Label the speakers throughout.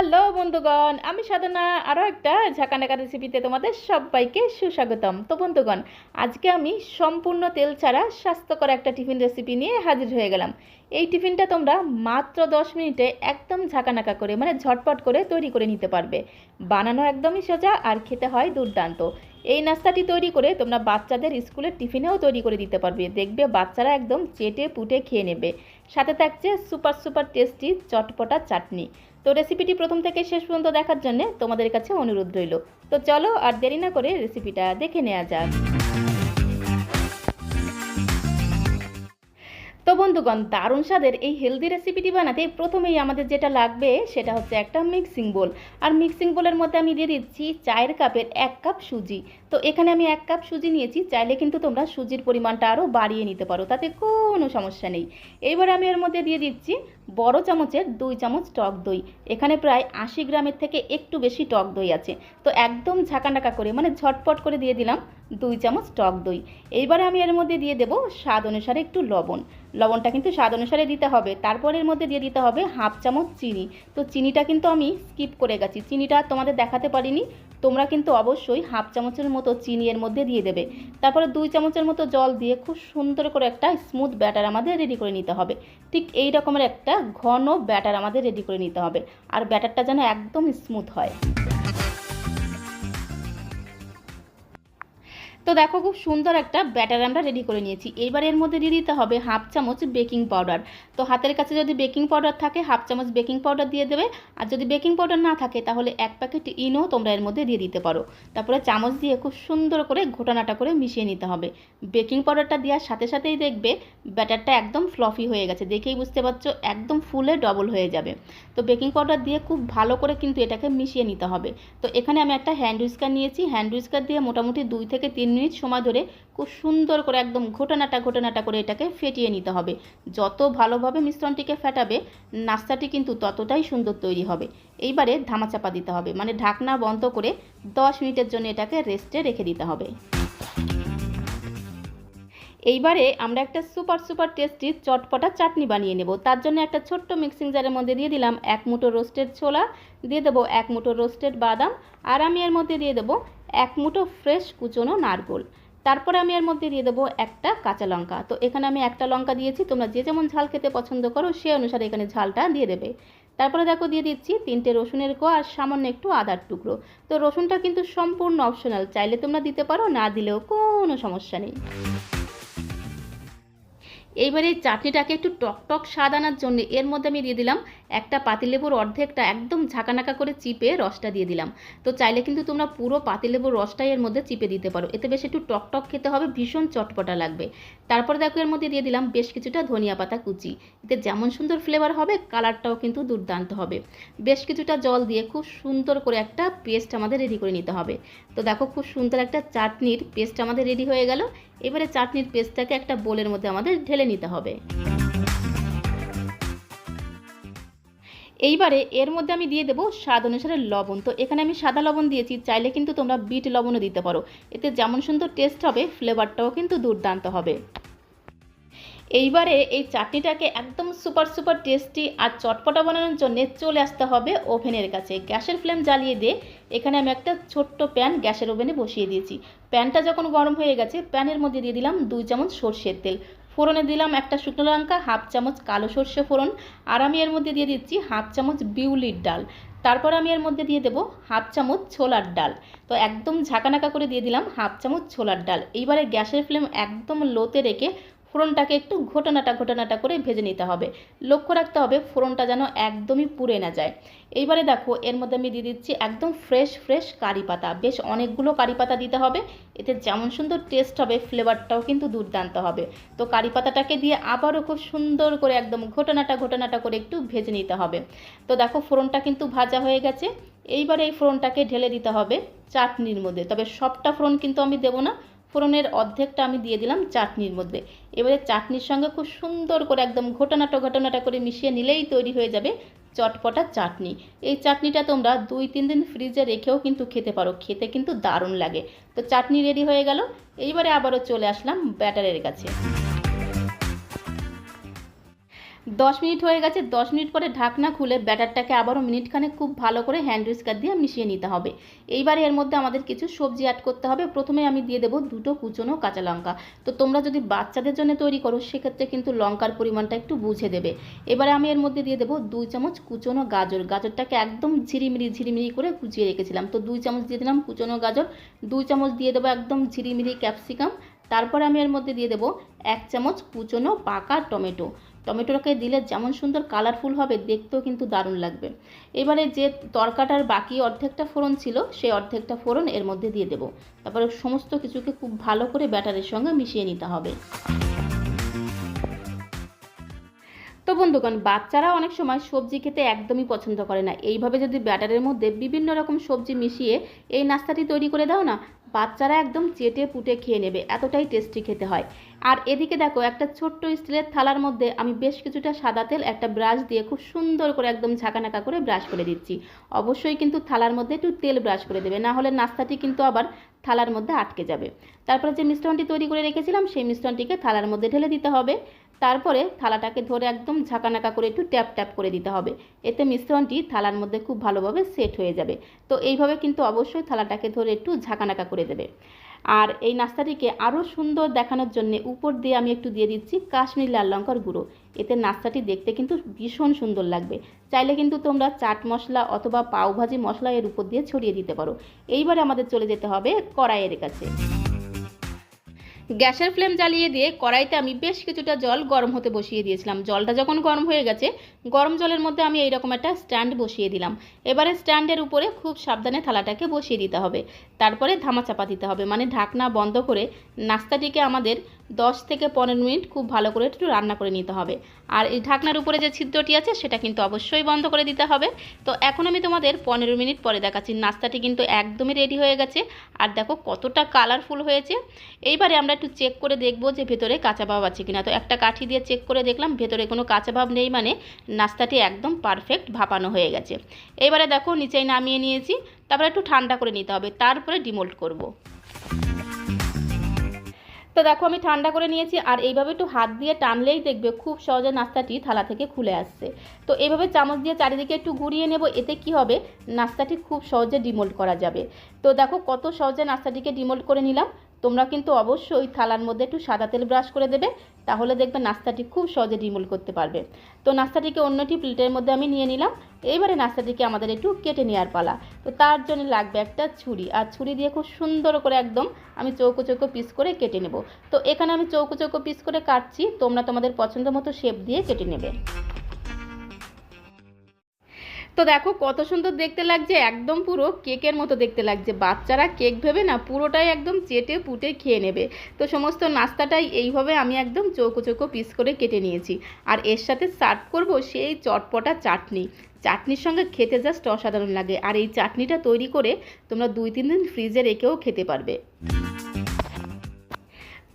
Speaker 1: Hello বন্ধুগণ, আমি সাধনা। আরও একটা ঝাঁকানাকা রেসিপিতে তোমাদের সবাইকে সুস্বাগতম। তো বন্ধুগণ, আজকে আমি সম্পূর্ণ তেল ছাড়া স্বাস্থ্যকর একটা টিফিন রেসিপি নিয়ে হাজির হয়ে গেলাম। এই টিফিনটা তোমরা মাত্র দশ মিনিটে একদম ঝাঁকানাকা করে মানে ঝটপট করে তৈরি করে নিতে পারবে। বানানো একদমই সোজা আর খেতে হয় দুর্দান্ত। এই নাস্তাটি তৈরি করে তোমরা বাচ্চাদের স্কুলের টিফিনেও তৈরি করে দিতে পারবে। দেখবে বাচ্চারা একদম চেটে পুটে খেয়ে নেবে। সাথে থাকছে সুপার সুপার টেস্টি চটপটা চাটনি। তো রেসিপিটি প্রথম থেকে শেষ পর্যন্ত দেখার জন্য তোমাদের কাছে অনুরোধ রইল। তো চলো আর দেরি না করে রেসিপিটা দেখে নেওয়া যাক। বন্ধুগণ, দারুণ স্বাদের এই হেলদি রেসিপিটি বানাতে প্রথমেই আমাদের যেটা লাগবে সেটা হচ্ছে একটা মিক্সিং বোল আর মিক্সিং বোলের মধ্যে আমি দিয়ে দিচ্ছি চায়ের কাপের এক কাপ সুজি। তো এখানে আমি এক কাপ সুজি নিয়েছি, চাইলে কিন্তু তোমরা সুজির পরিমাণটা আরও বাড়িয়ে নিতে পারো, তাতে কোনো সমস্যা নেই। এইবার আমি এর মধ্যে দিয়ে দিচ্ছি বড় চামচের দুই চামচ টক দই। এখানে প্রায় আশি গ্রামের থেকে একটু বেশি টক দই আছে। তো একদম ঝাঁকানাকা করে মানে ঝটপট করে দিয়ে দিলাম দুই চামচ টক দই। এইবারে আমি এর মধ্যে দিয়ে দেবো স্বাদ অনুসারে একটু লবণ। লবণটা কিন্তু স্বাদ অনুসারে দিতে হবে। তারপর এর মধ্যে দিয়ে দিতে হবে হাফ চামচ চিনি। তো চিনিটা কিন্তু আমি স্কিপ করে গেছি। চিনিটা তোমাদের দেখাতে পারিনি। তোমরা কিন্তু অবশ্যই হাফ চামচের মতো চিনি এর মধ্যে দিয়ে দেবে। তারপরে দুই চামচের মতো জল দিয়ে খুব সুন্দর করে একটা স্মুথ ব্যাটার আমাদের রেডি করে নিতে হবে। ঠিক এই রকমের একটা ঘন ব্যাটার আমাদের রেডি করে নিতে হবে। আর ব্যাটারটা যেন একদম স্মুথ হয়। তো দেখো খুব সুন্দর একটা ব্যাটার আমরা রেডি করে নিয়েছি। এইবার এর মধ্যে দিয়ে দিতে হবে হাফ চামচ বেকিং পাউডার তো হাতের কাছে যদি বেকিং পাউডার থাকে হাফ চামচ বেকিং পাউডার দিয়ে দেবে। আর যদি বেকিং পাউডার না থাকে, তাহলে এক প্যাকেট ইনো তোমরা এর মধ্যে দিয়ে দিতে পারো। তারপরে চামচ দিয়ে খুব সুন্দর করে ঘোটানাটা করে মিশিয়ে নিতে হবে। বেকিং পাউডারটা দেওয়ার সাথে সাথেই দেখবে ব্যাটারটা একদম ফ্লফি হয়ে গেছে। দেখেই বুঝতে পারছ, একদম ফুলে ডবল হয়ে যাবে। তো বেকিং পাউডার দিয়ে খুব ভালো করে কিন্তু এটাকে মিশিয়ে নিতে হবে। তো এখানে আমি একটা হ্যান্ড উইস্কার নিয়েছি। হ্যান্ড উইস্কার দিয়ে মোটামুটি দুই থেকে তিন মিনিট সময় ধরে খুব সুন্দর করে একদম ঘটনাটা ঘটনাটা করে এটাকে ফেটিয়ে নিতে হবে। যত ভালোভাবে মিশ্রণটিকে ফেটাবে, নাস্তাটি কিন্তু ততটাই সুন্দর তৈরি হবে। এইবারে ধামাচাপা দিতে হবে মানে ঢাকনা বন্ধ করে দশ মিনিটের জন্য এটাকে রেস্টে রেখে দিতে হবে। এইবারে আমরা একটা সুপার সুপার টেস্টি চটপটা চাটনি বানিয়ে নেব। তার জন্য একটা ছোট্ট মিক্সিং জারের মধ্যে দিয়ে দিলাম এক মুঠো রোস্টেড ছোলা, দিয়ে দেবো এক মুঠো রোস্টেড বাদাম, আর আমি এর মধ্যে দিয়ে দেবো এক মুঠো ফ্রেশ কুচনো নারকোল। তারপরে আমি এর মধ্যে দিয়ে দেবো একটা কাঁচা লঙ্কা। তো এখানে আমি একটা লঙ্কা দিয়েছি, তোমরা যে যেমন ঝাল খেতে পছন্দ করো, সে অনুসারে এখানে ঝালটা দিয়ে দেবে। তারপরে দেখো দিয়ে দিচ্ছি তিনটে রসুনের কোয়া আর সামান্য একটু আদার টুকরো। তো রসুনটা কিন্তু সম্পূর্ণ অপশনাল চাইলে তোমরা দিতে পারো, না দিলেও কোনো সমস্যা নেই। এইবার এই চাটনিটাকে একটু টক টক স্বাদ আনার জন্য এর মধ্যে আমি দিয়ে দিলাম একটা পাতিলেবুর অর্ধেকটা একদম ঝাঁকানাকা করে চিপে রসটা দিয়ে দিলাম। তো চাইলে কিন্তু তোমরা পুরো পাতিলেবুর রসটাই এর মধ্যে চিপে দিতে পারো। এতে বেশ একটু টক টক খেতে হবে, ভীষণ চটপটা লাগবে। তারপর দেখো এর মধ্যে দিয়ে দিলাম বেশ কিছুটা ধনিয়া পাতা কুচি। এতে যেমন সুন্দর ফ্লেভার হবে কালারটাও কিন্তু দুর্দান্ত হবে। বেশ কিছুটা জল দিয়ে খুব সুন্দর করে একটা পেস্ট আমাদের রেডি করে নিতে হবে। তো দেখো খুব সুন্দর একটা চাটনির পেস্ট আমাদের রেডি হয়ে গেল। এবারে চাটনির পেস্টটাকে একটা বোলের মধ্যে আমাদের ঢেলে নিতে হবে। এইবারে এর মধ্যে আমি দিয়ে দেবো স্বাদ অনুসারে লবণ। তো এখানে আমি সাদা লবণ দিয়েছি, চাইলে কিন্তু তোমরা বিট লবণও দিতে পারো। এতে যেমন সুন্দর টেস্ট হবে ফ্লেভারটাও কিন্তু দুর্দান্ত হবে। এইবারে এই চাটনিটাকে একদম সুপার সুপার টেস্টি আর চটপটা বানানোর জন্য চলে আসতে হবে ওভেনের কাছে। গ্যাসের ফ্লেম জ্বালিয়ে দিয়ে এখানে আমি একটা ছোট্ট প্যান গ্যাসের ওভেনে বসিয়ে দিয়েছি। প্যানটা যখন গরম হয়ে গেছে, প্যানের মধ্যে দিয়ে দিলাম দুই চামচ সর্ষের তেল। ফোড়নে দিলাম একটা শুকনো লঙ্কা, হাফ চামচ কালো সর্ষে ফোড়ন, আর আমি এর মধ্যে দিয়ে দিচ্ছি হাফ চামচ বিউলির ডাল। তারপর আমি এর মধ্যে দিয়ে দেব হাফ চামচ ছোলার ডাল। তো একদম ঝাঁকানাকা করে দিয়ে দিলাম হাফ চামচ ছোলার ডাল। এইবারে গ্যাসের ফ্লেম একদম লোতে রেখে ফোড়নটাকে একটু ঘটনাটা ঘটনাটা করে ভেজে নিতে হবে। লক্ষ্য রাখতে হবে ফোড়নটা যেন একদমই পুড়ে না যায়। এইবারে দেখো, এর মধ্যে আমি দিয়ে দিচ্ছি একদম ফ্রেশ ফ্রেশ কারি পাতা। বেশ অনেকগুলো কারি পাতা দিতে হবে। এতে যেমন সুন্দর টেস্ট হবে ফ্লেভারটাও কিন্তু দুর্দান্ত হবে। তো কারি পাতাটাকে দিয়ে আবারও খুব সুন্দর করে একদম ঘটনাটা ঘটনাটা করে একটু ভেজে নিতে হবে। তো দেখো, ফোড়নটা কিন্তু ভাজা হয়ে গেছে। এইবারে এই ফোড়নটাকে ঢেলে দিতে হবে চাটনির মধ্যে। তবে সবটা ফোড়ন কিন্তু আমি দেবো না। ফোড়নের অর্ধেকটা আমি দিয়ে দিলাম চাটনির মধ্যে। এবারে চাটনির সঙ্গে খুব সুন্দর করে একদম ঘটনাটা ঘটনাটা করে মিশিয়ে নিলেই তৈরি হয়ে যাবে চটপটা চাটনি। এই চাটনিটা তোমরা দুই, তিন দিন ফ্রিজে রেখেও কিন্তু খেতে পারো। খেতে কিন্তু দারুণ লাগে। তো চাটনি রেডি হয়ে গেল। এইবারে আবারও চলে আসলাম ব্যাটারের কাছে। দশ মিনিট হয়ে গেছে, দশ মিনিট পরে ঢাকনা খুলে ব্যাটারটাকে আবারও মিনিটখানে খুব ভালো করে হ্যান্ড উইস্কার দিয়ে মিশিয়ে নিতে হবে। এইবারে এর মধ্যে আমাদের কিছু সবজি অ্যাড করতে হবে। প্রথমে আমি দিয়ে দেবো দুটো কুচনো কাঁচা লঙ্কা। তো তোমরা যদি বাচ্চাদের জন্য তৈরি করো, সেক্ষেত্রে কিন্তু লঙ্কার পরিমাণটা একটু বুঝে দেবে। এবারে আমি এর মধ্যে দিয়ে দেবো দুই চামচ কুচনো গাজর। গাজরটাকে একদম ঝিরিমিরি ঝিরিমিরি করে কুচিয়ে রেখেছিলাম। তো দুই চামচ দিয়ে দিলাম কুচনো গাজর। দুই চামচ দিয়ে দেবো একদম ঝিরিমিরি ক্যাপসিকাম তারপর আমি এর মধ্যে দিয়ে দেবো এক চামচ কুচনো পাকা টমেটো। টমেটোটাকে দিলে যেমন সুন্দর কালারফুল হবে, দেখতেও কিন্তু দারুণ লাগবে। এবারে যে তরকাটার বাকি অর্ধেকটা ফোড়ন ছিল, সেই অর্ধেকটা ফোড়ন এর মধ্যে দিয়ে দেবো। তারপরে সমস্ত কিছুকে খুব ভালো করে ব্যাটারের সঙ্গে মিশিয়ে নিতে হবে। বন্ধুগণ, বাচ্চারা অনেক সময় সবজি খেতে একদমই পছন্দ করে না। এইভাবে যদি ব্যাটারের মধ্যে বিভিন্ন রকম সবজি মিশিয়ে এই নাস্তাটি তৈরি করে দাও না, বাচ্চারা একদম চেটে পুটে খেয়ে নেবে, এতটাই টেস্টি খেতে হয়। আর এদিকে দেখো, একটা ছোট্ট স্টিলের থালার মধ্যে আমি বেশ কিছুটা সাদা তেল, একটা ব্রাশ দিয়ে খুব সুন্দর করে একদম ঝাঁকানাকা করে ব্রাশ করে দিচ্ছি। অবশ্যই কিন্তু থালার মধ্যে একটু তেল ব্রাশ করে দেবে, না হলে নাস্তাটি কিন্তু আবার থালার মধ্যে আটকে যাবে। তারপরে যে মিশ্রণটি তৈরি করে রেখেছিলাম, সেই মিশ্রণটিকে থালার মধ্যে ঢেলে দিতে হবে। তারপরে থালাটাকে ধরে একদম ঝাঁকানাকা করে একটু ট্যাপ ট্যাপ করে দিতে হবে। এতে মিশ্রণটি থালার মধ্যে খুব ভালোভাবে সেট হয়ে যাবে। তো এইভাবে কিন্তু অবশ্যই থালাটাকে ধরে একটু ঝাঁকানাকা করে দেবে। আর এই নাস্তাটিকে আরও সুন্দর দেখানোর জন্য উপর দিয়ে আমি একটু দিয়ে দিচ্ছি কাশ্মীর লাল লঙ্কার গুঁড়ো। এতে নাস্তাটি দেখতে কিন্তু ভীষণ সুন্দর লাগবে। চাইলে কিন্তু তোমরা চাট মশলা অথবা পাওভাজি মশলা এর উপর দিয়ে ছড়িয়ে দিতে পারো। এইবারে আমাদের চলে যেতে হবে কড়াইয়ের কাছে। গ্যাসের ফ্লেম জ্বালিয়ে দিয়ে কড়াইতে আমি বেশ কিছুটা জল গরম হতে বসিয়ে দিয়েছিলাম। জলটা যখন গরম হয়ে গেছে, গরম জলের মধ্যে আমি এইরকম একটা স্ট্যান্ড বসিয়ে দিলাম। এবারে স্ট্যান্ডের উপরে খুব সাবধানে থালাটাকে বসিয়ে দিতে হবে। তারপরে ধামাচাপা দিতে হবে। মানে ঢাকনা বন্ধ করে নাস্তাটিকে আমাদের দশ থেকে পনেরো মিনিট খুব ভালো করে একটু রান্না করে নিতে হবে। আর এই ঢাকনার উপরে যে ছিদ্রটি আছে, সেটা কিন্তু অবশ্যই বন্ধ করে দিতে হবে। তো এখন আমি তোমাদের পনেরো মিনিট পরে দেখাচ্ছি। নাস্তাটি কিন্তু একদমই রেডি হয়ে গেছে। আর দেখো কতটা কালারফুল হয়েছে। এইবারে আমরা একটু চেক করে দেখব যে ভেতরে কাঁচা ভাব আছে কিনা। তো একটা কাঠি দিয়ে চেক করে দেখলাম, ভেতরে কোনো কাঁচা ভাব নেই মানে নাস্তাটি একদম পারফেক্ট ভাপানো হয়ে গেছে। এইবারে দেখো নিচেই নামিয়ে নিয়েছি। তারপরে একটু ঠান্ডা করে নিতে হবে। তারপরে ডিমোল্ট করব। তো দেখো, আমি ঠান্ডা করে নিয়েছি আর এইভাবে একটু হাত দিয়ে টানলেই দেখবে খুব সহজে নাস্তাটি থালা থেকে খুলে আসছে। তো এইভাবে চামচ দিয়ে চারিদিকে একটু ঘুরিয়ে নেব, এতে কি হবে? নাস্তাটি খুব সহজে ডিমোল্ড করা যাবে। তো দেখো, কত সহজে নাস্তাটিকে ডিমোল্ড করে নিলাম। তোমরা কিন্তু অবশ্যই থালার মধ্যে একটু সাদা তেল ব্রাশ করে দেবে, তাহলে দেখবে নাস্তাটি খুব সহজে ডিমোল করতে পারবে। তো নাস্তাটিকে অন্যটি প্লেটের মধ্যে আমি নিয়ে নিলাম। এইবারে নাস্তাটিকে আমাদের একটু কেটে নেওয়ার পালা। তো তার জন্য লাগবে একটা ছুরি, আর ছুরি দিয়ে খুব সুন্দর করে একদম আমি চৌকো চৌকো পিস করে কেটে নেব। তো এখানে আমি চৌকো চৌকো পিস করে কাটছি, তোমরা তোমাদের পছন্দ মতো শেপ দিয়ে কেটে নেবে। তো দেখো, কত সুন্দর দেখতে লাগছে, একদম পুরো কেকের মতো দেখতে লাগছে। বাচ্চারা কেক ভেবে না পুরোটাই একদম চেটে পুটে খেয়ে নেবে। তো সমস্ত নাস্তাটাই এইভাবে আমি একদম চৌকো চৌকো পিস করে কেটে নিয়েছি। আর এর সাথে সার্ভ করব সেই চটপটা চাটনি। চাটনির সঙ্গে খেতে জাস্ট অসাধারণ লাগে। আর এই চাটনিটা তৈরি করে তোমরা দুই তিন দিন ফ্রিজে রেখেও খেতে পারবে।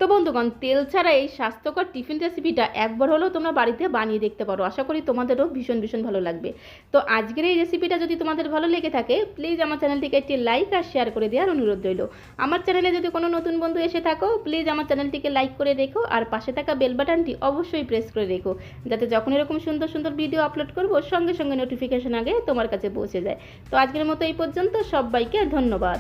Speaker 1: তো বন্ধুগণ, তেল ছাড়া এই স্বাস্থ্যকর টিফিন রেসিপিটা একবার হলেও তোমরা বাড়িতে বানিয়ে দেখতে পারো। আশা করি তোমাদেরও ভীষণ ভীষণ ভালো লাগবে। তো আজকের এই রেসিপিটা যদি তোমাদের ভালো লেগে থাকে প্লিজ আমার চ্যানেলটিকে একটি লাইক আর শেয়ার করে দেওয়ার অনুরোধ রইল। আমার চ্যানেলে যদি কোনো নতুন বন্ধু এসে থাকো প্লিজ আমার চ্যানেলটিকে লাইক করে রেখো আর পাশে থাকা বেল বাটনটি অবশ্যই প্রেস করে রেখো, যাতে যখন এরকম সুন্দর সুন্দর ভিডিও আপলোড করব, সঙ্গে সঙ্গে নোটিফিকেশন আগে তোমার কাছে পৌঁছে যায়। তো আজকের মতো এই পর্যন্ত, সবাইকে ধন্যবাদ।